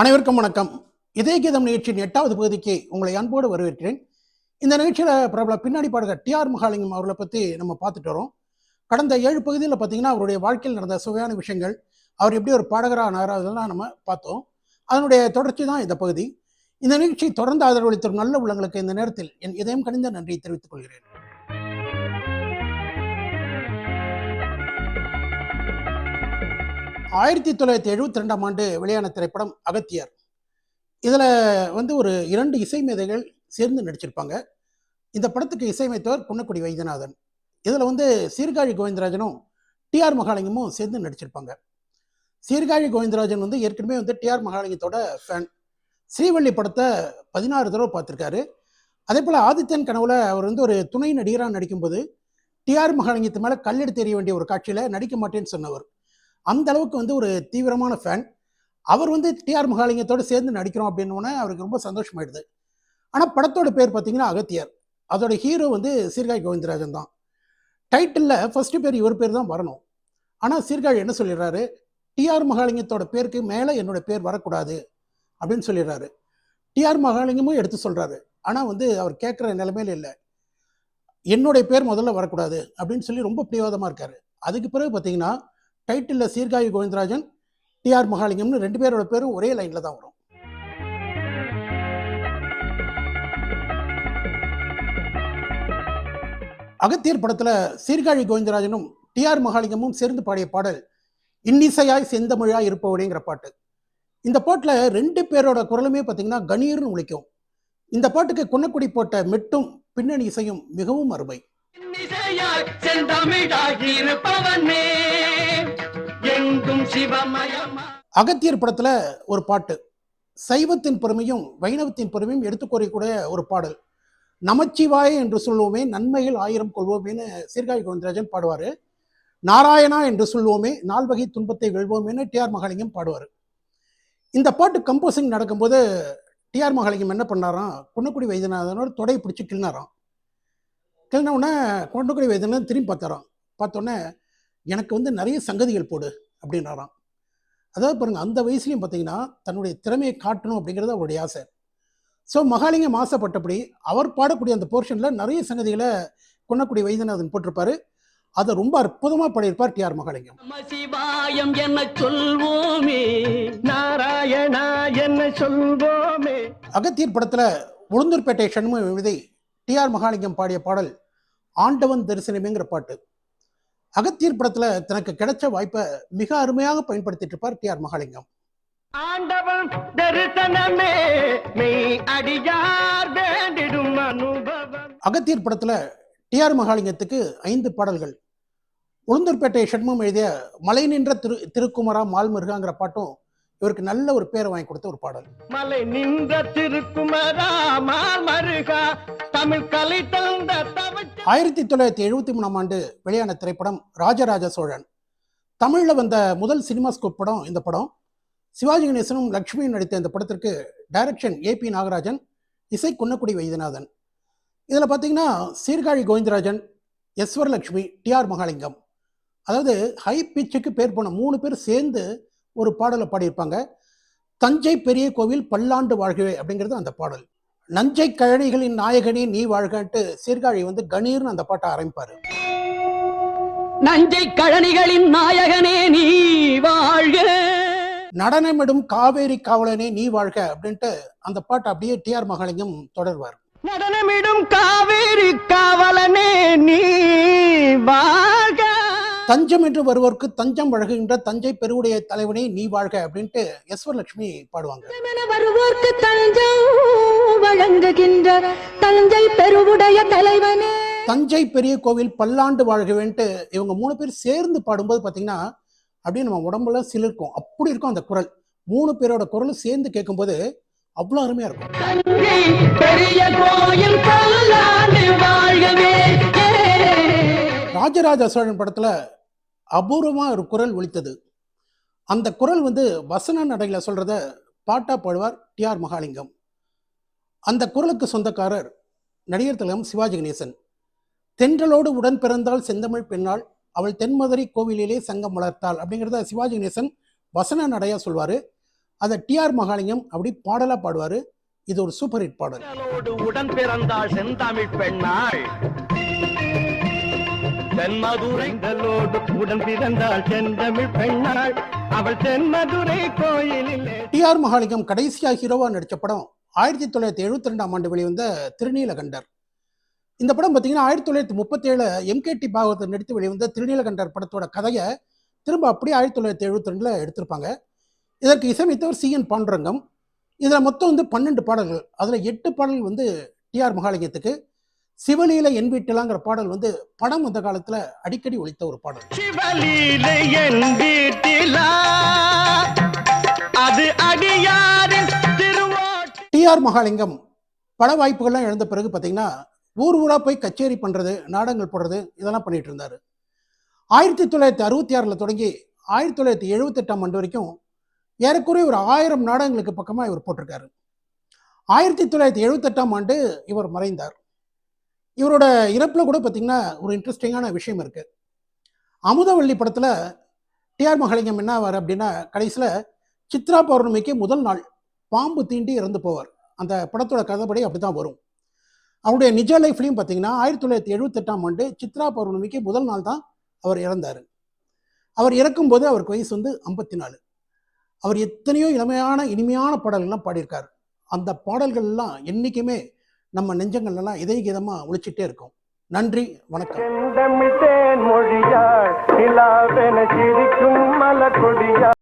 அனைவருக்கும் வணக்கம். இதே கீதம் நிகழ்ச்சியின் எட்டாவது பகுதிக்கு உங்களை அன்போடு வரவேற்கிறேன். இந்த நிகழ்ச்சியில் பிரபல பின்னாடி பாடகர் டிஆர் மகாலிங்கம் அவர்களை பற்றி நம்ம பார்த்துட்டு வரோம். கடந்த ஏழு பகுதியில் பார்த்தீங்கன்னா அவருடைய வாழ்க்கையில் நடந்த சுவையான விஷயங்கள் அவர் எப்படி ஒரு பாடகராக ஆனார் அதெல்லாம் நம்ம பார்த்தோம். அதனுடைய தொடர்ச்சி தான் இந்த பகுதி. இந்த நிகழ்ச்சி தொடர்ந்து ஆதரவளித்த நல்ல உள்ளங்களுக்கு இந்த நேரத்தில் என் இதயம் கணிந்த நன்றியை தெரிவித்துக் கொள்கிறேன். ஆயிரத்தி தொள்ளாயிரத்தி எழுபத்தி ரெண்டாம் ஆண்டு வெளியான திரைப்படம் அகத்தியர். இதில் வந்து ஒரு இரண்டு இசைமேதைகள் சேர்ந்து நடிச்சிருப்பாங்க. இந்த படத்துக்கு இசையமைத்தவர் குன்னக்குடி வைத்தியநாதன். இதில் வந்து சீர்காழி கோவிந்தராஜனும் டிஆர் மகாலிங்கமும் சேர்ந்து நடிச்சிருப்பாங்க. சீர்காழி கோவிந்தராஜன் வந்து ஏற்கனவே வந்து டிஆர் மகாலிங்கத்தோட ஃபேன் ஸ்ரீவள்ளி படத்தை பதினாறு தடவை பார்த்துருக்காரு. அதே போல் ஆதித்யன் கனவுல அவர் வந்து ஒரு துணை நடிகராக நடிக்கும்போது டிஆர் மகாலிங்கத்து மேலே கல்லெடுத்து எறிய வேண்டிய ஒரு காட்சியில் நடிக்க மாட்டேன்னு சொன்னவர். அந்த அளவுக்கு வந்து ஒரு தீவிரமான ஃபேன் அவர் வந்து டிஆர் மகாலிங்கத்தோடு சேர்ந்து நடிக்கிறோம் அப்படின்னு அவருக்கு ரொம்ப சந்தோஷமாயிடுது. ஆனால் படத்தோட பேர் பார்த்தீங்கன்னா அகத்தியர். அதோட ஹீரோ வந்து சீர்காழி கோவிந்தராஜன் தான். டைட்டிலில் ஃபஸ்ட்டு பேர் இவர் பேர் தான் வரணும். ஆனால் சீர்காழி என்ன சொல்லிடுறாரு? டிஆர் மகாலிங்கத்தோட பேருக்கு மேலே என்னோட பேர் வரக்கூடாது அப்படின்னு சொல்லிடுறாரு. டிஆர் மகாலிங்கமும் எடுத்து சொல்கிறாரு ஆனால் வந்து அவர் கேட்குற நிலைமையில இல்லை. என்னுடைய பேர் முதல்ல வரக்கூடாது அப்படின்னு சொல்லி ரொம்ப பிடிவாதமாக இருக்காரு. அதுக்கு பிறகு பார்த்தீங்கன்னா டைட்டிலில் சீர்காழி கோவிந்தராஜன் டிஆர் மகாலிங்கம்னு ரெண்டு பேரோட பேரும் ஒரே லைனில் தான் வரும். அகத்தியர் படத்தில் சீர்காழி கோவிந்தராஜனும் டிஆர் மகாலிங்கமும் சேர்ந்து பாடிய பாடல் இன்னிசையாய் செந்தமிழாய் இருப்பவனேங்கிற பாட்டு. இந்த பாட்டில் ரெண்டு பேரோட குரலுமே பார்த்தீங்கன்னா கணீர்னு ஒழிக்கும் இந்த பாட்டுக்கு குன்னக்குடி போட்ட மெட்டும் பின்னணி இசையும் மிகவும் அருமை. செந்தமிழாய் இருப்பவனே எங்கும் அகத்தியர் படத்துல ஒரு பாட்டு. சைவத்தின் பெருமையும் வைணவத்தின் பெருமையும் எடுத்துக்கூறக்கூடிய ஒரு பாடல். நமச்சிவாய என்று சொல்லுவோமே நன்மைகள் ஆயிரம் கொள்வோமேன்னு சீர்காழி கோவிந்தராஜன் பாடுவார். நாராயணா என்று சொல்லுவோமே நால்வகை துன்பத்தை வெல்வோமேன்னு டிஆர் மகாலிங்கம் பாடுவார். இந்த பாட்டு கம்போசிங் நடக்கும்போது டிஆர் மகாலிங்கம் என்ன பண்ணாராம்? குன்னக்குடி வைத்தியநாதனோட தொடையை பிடிச்சி கிள்னாராம் கிள்ன உடனே குன்னக்குடி வைத்தியநாதன் திரும்பி பார்த்தாராம். பார்த்தோன்னே எனக்கு வந்து நிறைய சங்கதிகள் போடு. அப்படின்னாராம். அதாவது பாருங்க அந்த வயசுலையும் பார்த்தீங்கன்னா தன்னுடைய திறமையை காட்டணும் அப்படிங்கிறது அவருடைய ஆசை. ஸோ மகாலிங்கம் ஆசைப்பட்டபடி அவர் பாடக்கூடிய அந்த போர்ஷனில் நிறைய சங்கதிகளை குன்னக்குடி வைத்தியநாதன் போட்டிருப்பாரு. அதை ரொம்ப அற்புதமாக பாடியிருப்பார் டிஆர் மகாலிங்கம். நம சிவாயம் என சொல்வோமே நாராயணா என்ன சொல்வோமே. அகத்தியர் படத்தில் உளுந்தூர்பேட்டை சண்முக விதை டிஆர் மகாலிங்கம் பாடிய பாடல் ஆண்டவன் தரிசனமேங்கிற பாட்டு. அகத்தியர் படத்தில் தனக்கு கிடைச்ச வாய்ப்பை மிக அருமையாக பயன்படுத்திட்டு இருப்பார் டிஆர் மகாலிங்கம். ஆண்டவன் தரிசனமே மெய் அடியார் வேண்டிடும் அனுபவம். அகத்தியர் படத்தில் டிஆர் மகாலிங்கத்துக்கு ஐந்து பாடல்கள். உளுந்தூர்பேட்டை ஷண்முகம் எழுதிய மலை நின்ற திரு திருக்குமரா மால்மிருகாங்கிற பாட்டும் இவருக்கு நல்ல ஒரு பேரை வாங்கி கொடுத்த ஒரு பாடல். மலை நின்ற திருக்குமரா தமிழ் கலை தந்த ஆயிரத்தி தொள்ளாயிரத்தி எழுபத்தி மூணாம் ஆண்டு வெளியான திரைப்படம் ராஜராஜ சோழன். தமிழில் வந்த முதல் சினிமாஸ்கோப் படம் இந்த படம். சிவாஜி கணேசனும் லக்ஷ்மியும் நடித்த இந்த படத்திற்கு டைரக்ஷன் ஏபி நாகராஜன் இசை குன்னக்குடி வைத்தியநாதன். இதில் பார்த்தீங்கன்னா சீர்காழி கோவிந்தராஜன் எஸ்வரலக்ஷ்மி டிஆர் மகாலிங்கம். அதாவது ஹை பிச்சுக்கு பேர் போன மூணு பேர் சேர்ந்து ஒரு பாடலை பாடியிருப்பாங்க. தஞ்சை பெரிய கோவில் பல்லாண்டு வாழ்கவே அப்படிங்கிறது அந்த பாடல். நஞ்சை கழனிகளின் நாயகனே நீ வாழ்கன்ட்டு சீர்காழி வந்து கணீர்னு அந்த பாட்டை ஆரம்பிப்பாரு. நஞ்சை கழனிகளின் நாயகனே நீ வாழ்க. நடனமிடும் காவேரி காவலனே நீ வாழ்க அப்படின்ட்டு அந்த பாட்டை அப்படியே டிஆர் மகாலிங்கம் தொடர்வார். நடனமிடும் காவேரி காவலனே நீ வாழ்க. தஞ்சம் என்று வருவோர்க்கு தஞ்சம் வழங்குகின்ற தஞ்சை பெருவுடைய தலைவனே நீ வாழ்க அப்படின்ட்டு எஸ்வரலட்சுமி பாடுவாங்க. வருவோர்க்கு தஞ்சம் வழங்குகின்ற தஞ்சை பெருவுடைய தலைவனே. தஞ்சை பெரிய கோவில் பல்லாண்டு வாழ்கவேன்ட்டு இவங்க மூணு பேர் சேர்ந்து பாடும்போது பார்த்தீங்கன்னா அப்படியே நம்ம உடம்புல சிலிர்க்கும். அப்படி இருக்கும் அந்த குரல். மூணு பேரோட குரலும் சேர்ந்து கேட்கும்போது அவ்வளோ அருமையாக இருக்கும். தஞ்சை பெரிய கோயில் பல்லாண்டு வாழ்கவே. ராஜராஜ சோழன் படத்தில் அபூர்வமாக ஒரு குரல் ஒலித்தது. அந்த குரல் வந்து வசன நடையில் சொல்கிறத பாட்டா பாடுவார் டிஆர் மகாலிங்கம். அந்த குரலுக்கு சொந்தக்காரர் நடிகர் திலகம் சிவாஜி கணேசன். தென்றலோடு உடன் பிறந்தால் செந்தமிழ் பெண்ணாள் அவள் தென்மதுரை கோவிலிலே சங்கம் வளர்த்தாள் அப்படிங்கிறத சிவாஜி கணேசன் வசன நடையாக சொல்வார். அதை டிஆர் மகாலிங்கம் அப்படி பாடலாக பாடுவார். இது ஒரு சூப்பர் ஹிட் பாடல். உடன் பிறந்தாள் செந்தமிழ் பெண்ணாள். தென்மதுரை உடன் பிறந்தாள் செந்தமிழ் பெண்ணாள். அவள் தென்மதுரை கோயிலில். டிஆர் மகாலிங்கம் கடைசியாக ஹீரோவா நடித்த படம் ஆயிரத்தி தொள்ளாயிரத்தி எழுபத்தி ரெண்டாம் ஆண்டு வெளிவந்த திருநீலகண்டர். இந்த படம் பார்த்தீங்கன்னா ஆயிரத்தி தொள்ளாயிரத்தி முப்பத்தேழு எம்கேடி பாகவத்தை நடித்து வெளிவந்த திருநீலகண்டர் படத்தோட கதையை திரும்ப அப்படியே ஆயிரத்தி தொள்ளாயிரத்தி எழுபத்தி ரெண்டில் எடுத்திருப்பாங்க. இதற்கு இசையமைத்தவர் சி என் பாண்டுரங்கம். இதில் மொத்தம் வந்து பன்னெண்டு பாடல்கள். அதில் எட்டு பாடல்கள் வந்து டிஆர் மகாலிங்கத்துக்கு. சிவலீல என் வீட்டிலாங்கிற பாடல் வந்து படம் வந்த காலத்தில் அடிக்கடி ஒலித்த ஒரு பாடல். சிவலீலை என் வீட்டிலா? அது அடியாரின் டிஆர் மகாலிங்கம் பட வாய்ப்புகள்லாம் இழந்த பிறகு பார்த்தீங்கன்னா ஊர் ஊராக போய் கச்சேரி பண்ணுறது நாடகங்கள் போடுறது இதெல்லாம் பண்ணிட்டு இருந்தார். ஆயிரத்தி தொள்ளாயிரத்தி அறுபத்தி ஆறில் தொடங்கி ஆயிரத்தி தொள்ளாயிரத்தி எழுபத்தெட்டாம் ஆண்டு வரைக்கும் ஏறக்குறைய ஒரு ஆயிரம் நாடகங்களுக்கு பக்கமாக இவர் போட்டிருக்காரு. ஆயிரத்தி தொள்ளாயிரத்தி எழுபத்தெட்டாம் ஆண்டு இவர் மறைந்தார். இவரோட இறப்பில் கூட பார்த்தீங்கன்னா ஒரு இன்ட்ரெஸ்டிங்கான விஷயம் இருக்குது அமுதவள்ளி படத்தில் டிஆர் மகளிங்கம் என்ன ஆவார் அப்படின்னா கடைசியில் சித்ரா பௌர்ணமிக்கு முதல் நாள் பாம்பு தீண்டி இறந்து போவார். அந்த படத்தோட கதைப்படி அப்படி தான் வரும். அவருடைய நிஜ லைஃப்லையும் பார்த்தீங்கன்னா ஆயிரத்தி தொள்ளாயிரத்தி எழுபத்தெட்டாம் ஆண்டு சித்ரா பௌர்ணமிக்கு முதல் நாள் தான் அவர் இறந்தார். அவர் இறக்கும்போது அவருக்கு வயசு வந்து ஐம்பத்தி நாலு அவர் எத்தனையோ இளமையான இனிமையான பாடல்கள்லாம் பாடியிருக்கார். அந்த பாடல்கள்லாம் என்றைக்குமே நம்ம நெஞ்சங்கள்லாம் இதயகீதமாக ஒழிச்சிட்டே இருக்கும். நன்றி வணக்கம். செந்தமிழ் தேன் மொழியாள் நிலாவென சிரிக்கும் மலர் கொடியாள்